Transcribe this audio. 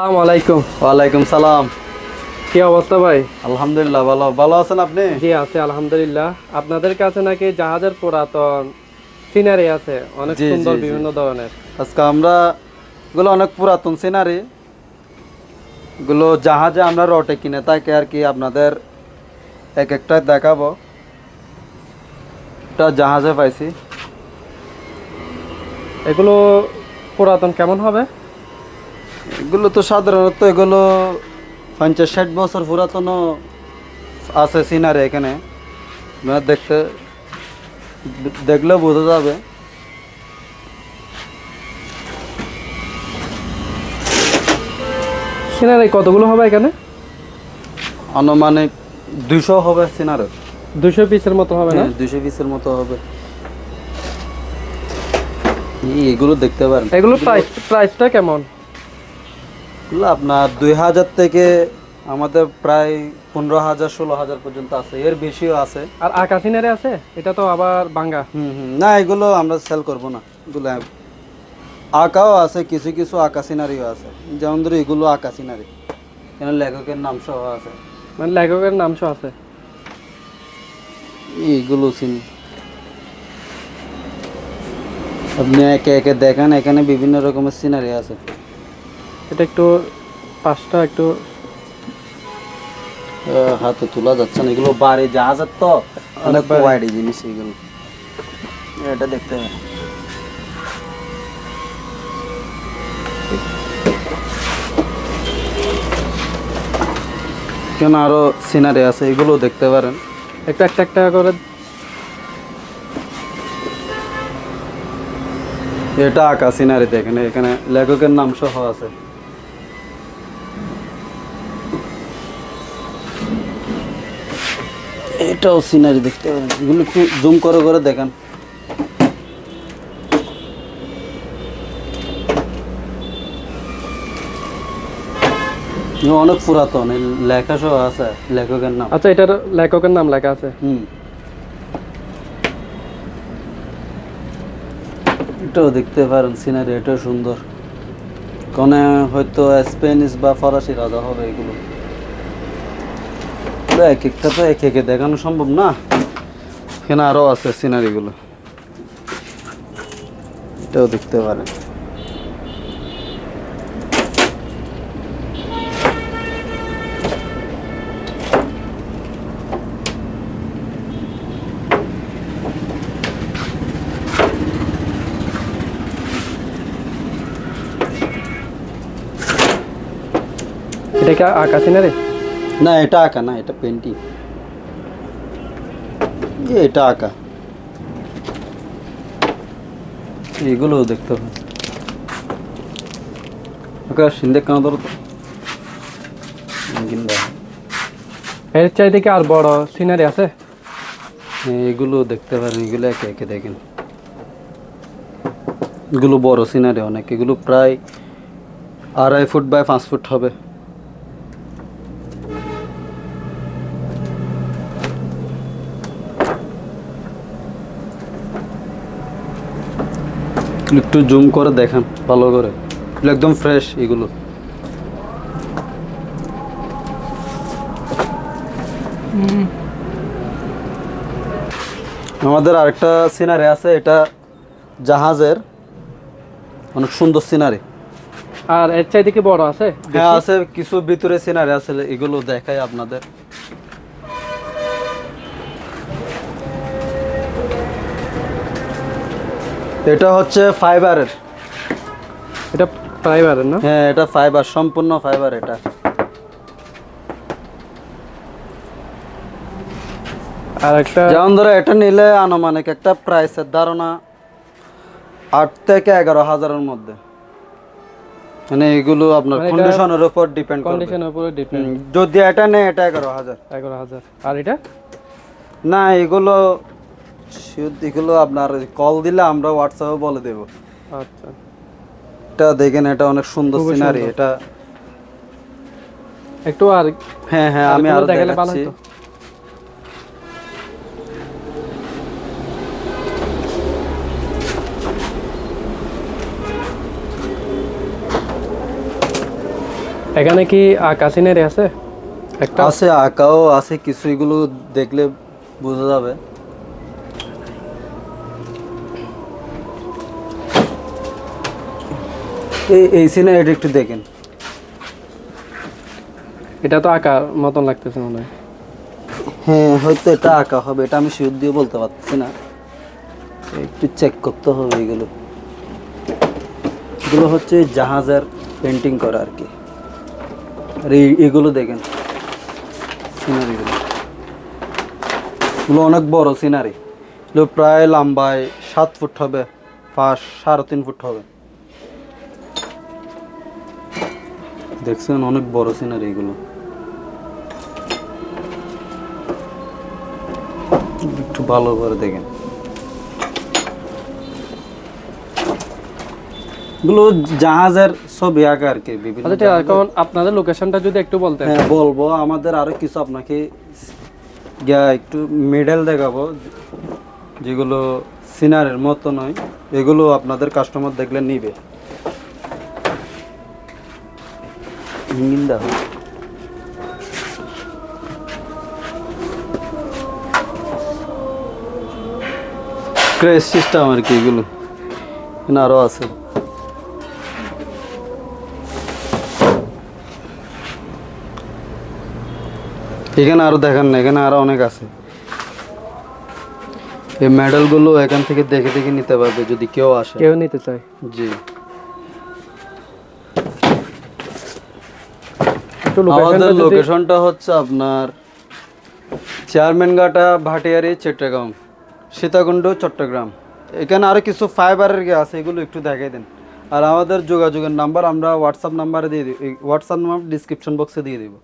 আসসালামু আলাইকুম। ওয়ালাইকুম সালাম। কি অবস্থা ভাই? আলহামদুলিল্লাহ ভালো। ভালো আছেন আপনি? জি আছে আলহামদুলিল্লাহ। আপনাদের কাছে নাকি জাহাজের পুরাতন সিনারি আছে? অনেক সুন্দর বিভিন্ন ধরনের। আজকে আমরা এগুলো অনেক পুরাতন সিনারি। এগুলো জাহাজে আমরা রটে কিনে থাকি আর কি আপনাদের এক একটা দেখাবো। এটা জাহাজে পাইছি। এগুলো পুরাতন কেমন হবে? এগুলো তো সাধারণত এগুলো পঞ্চাশ ষাট বছর পুরাতনও আছে সিনারি এখানে। আপনারা দেখতে দেখলেও বোঝা যাবে। সিনারি কতগুলো হবে এখানে? আনুমানিক দুশো হবে সিনারে। দুশো পিসের মতো হবে না? দুশো পিসের মতো হবে। এগুলো দেখতে পারেন। এগুলো প্রাইস প্রাইসটা কেমন? এগুলো আপনার দুই হাজার থেকে আমাদের প্রায় পনেরো হাজার ষোলো হাজার পর্যন্ত আছে। এর বেশিও আছে। আর আঁকা সিনারি আছে? এটা তো আবার বাঙ্গা। হুম হুম। না এগুলো আমরা সেল করব না। এগুলো আঁকাও আছে কিছু কিছু আঁকা সিনারিও আছে। যেমন ধরো এগুলো আঁকা সিনারি এখানে লেখকের নাম সহ আছে। মানে লেখকের নাম সহ আছে? এইগুলো চিনি। আপনি একে একে দেখেন এখানে বিভিন্ন রকমের সিনারি আছে। এটা একটু পাঁচটা একটু হাতে তোলা যাচ্ছে না এগুলো বাড়ি যাওয়া জাহাজের তো অনেক। কোয়াইডি জিনিস এগুলো। এটা দেখতে হবে। কেন আরও সিনারি আছে এগুলো দেখতে পারেন। একটু একটা একটা করে এটা আঁকা সিনারি দেখেন এখানে লেখকের নাম সহ আছে। এটাও সিনারি দেখতে পারেন। এগুলো একটু জুম করে করে দেখেন। অনেক পুরাতন লেখা সহ আছে লেখকের নাম। আচ্ছা এটার লেখকের নাম লেখা আছে? হুম। এটাও দেখতে পারেন সিনারি এটাও সুন্দর। কোনে হয়তো স্পেনিশ বা ফরাসি রাজা হবে এগুলো। তো এক একটা তো এক একে দেখানো সম্ভব না। এখানে আরও আছে সিনারিগুলো এটাও দেখতে পারেন। এটা কি আঁকা সিনারি না এটা আঁকা না এটা পেন্টিং এটা আঁকা। এগুলো দেখতে হবে। ওকে সিন্দে কেন ধরো। এর চাইতে কি আর বড় সিনারি আছে? এগুলো দেখতে পারেন এগুলো একে একে দেখেন। এগুলো বড় সিনারি অনেক। এগুলো প্রায় আড়াই ফুট বাই পাঁচ ফুট হবে। একটু জুম করে দেখেন ভালো করে। একদম ফ্রেশ এগুলো। আমাদের আরেকটা সিনারি আছে এটা জাহাজের অনেক সুন্দর সিনারি আর এর চাইতে কি বড় আছে? হ্যাঁ আছে কিছু ভিতরে সিনারি আছে এগুলো দেখাই আপনাদের। এটা হচ্ছে ফাইবারের এটা প্রাইভারের না? হ্যাঁ এটা ফাইবার সম্পূর্ণ ফাইবার এটা। আর একটা যেমন ধরো এটা নিলে আনুমানিক একটা প্রাইসের ধারণা আট থেকে এগারো হাজারের মধ্যে। মানে এগুলো আপনার মানে কন্ডিশনের উপর ডিপেন্ড করবে। কন্ডিশনের উপরে ডিপেন্ড যদি এটা নেয় এটা এগারো হাজার। এগারো হাজার। আর এটা? না এগুলো এগুলো আপনার কল দিলে আমরা হোয়াটসঅ্যাপে বলে দেব। আচ্ছা। এটা দেখেন এটা অনেক সুন্দর সিনারি এটা একটু আর হ্যাঁ হ্যাঁ আমি আরও দেখাচ্ছি। এখানে কি আঁকা সিনারি আছে? একটা? আছে আঁকাও আছে কিছু এগুলো দেখলে বোঝা যাবে। এই এই সিনারিটা একটু দেখেন। এটা তো আঁকার মতন লাগতেছে মনে হয়। হ্যাঁ হয়তো এটা আঁকা হবে এটা আমি শিওর দিয়ে বলতে পারছি না। একটু চেক করতে হবে এগুলো। এগুলো হচ্ছে জাহাজের পেন্টিং করা আর কি। আর এগুলো দেখেন সিনারিগুলো এগুলো অনেক বড় সিনারি এগুলো প্রায় লম্বায় সাত ফুট হবে পাঁচ সাড়ে তিন ফুট হবে। দেখছেন অনেক বড় সিনারি এগুলো। একটু ভালো করে দেখেন। এগুলো জাহাজের ছবি আঁকা আর কি বিভিন্ন আচ্ছা এখন আপনাদের লোকেশনটা যদি একটু বলতেন। হ্যাঁ বলব। আমাদের আরও কিছু আপনাকে একটু মেডেল দেখাবো যেগুলো সিনারের মতো নয়। এগুলো আপনাদের কাস্টমার দেখলে নিবে। ইঞ্জিন দাও ক্রেস সিস্টেম আর কি এগুলো। এখানে আরও আছে। এখানে আরও দেখেন না এখানে আরও অনেক আছে। এই মেডেলগুলো এখান থেকে দেখে দেখে নিতে পারবে যদি কেউ আসে। কেউ নিতে চায়। জি। আমাদের লোকেশনটা হচ্ছে আপনার চেয়ারম্যানঘাটা ভাটিয়ারি চট্টগ্রাম সীতাকুণ্ড চট্টগ্রাম। এখানে আরও কিছু ফাইবারের গে আছে এগুলো একটু দেখাই দেন। আর আমাদের যোগাযোগের নাম্বার আমরা হোয়াটসঅ্যাপ নাম্বারে দিয়ে দিই হোয়াটসঅ্যাপ নাম্বার ডিসক্রিপশন বক্সে দিয়ে দিব।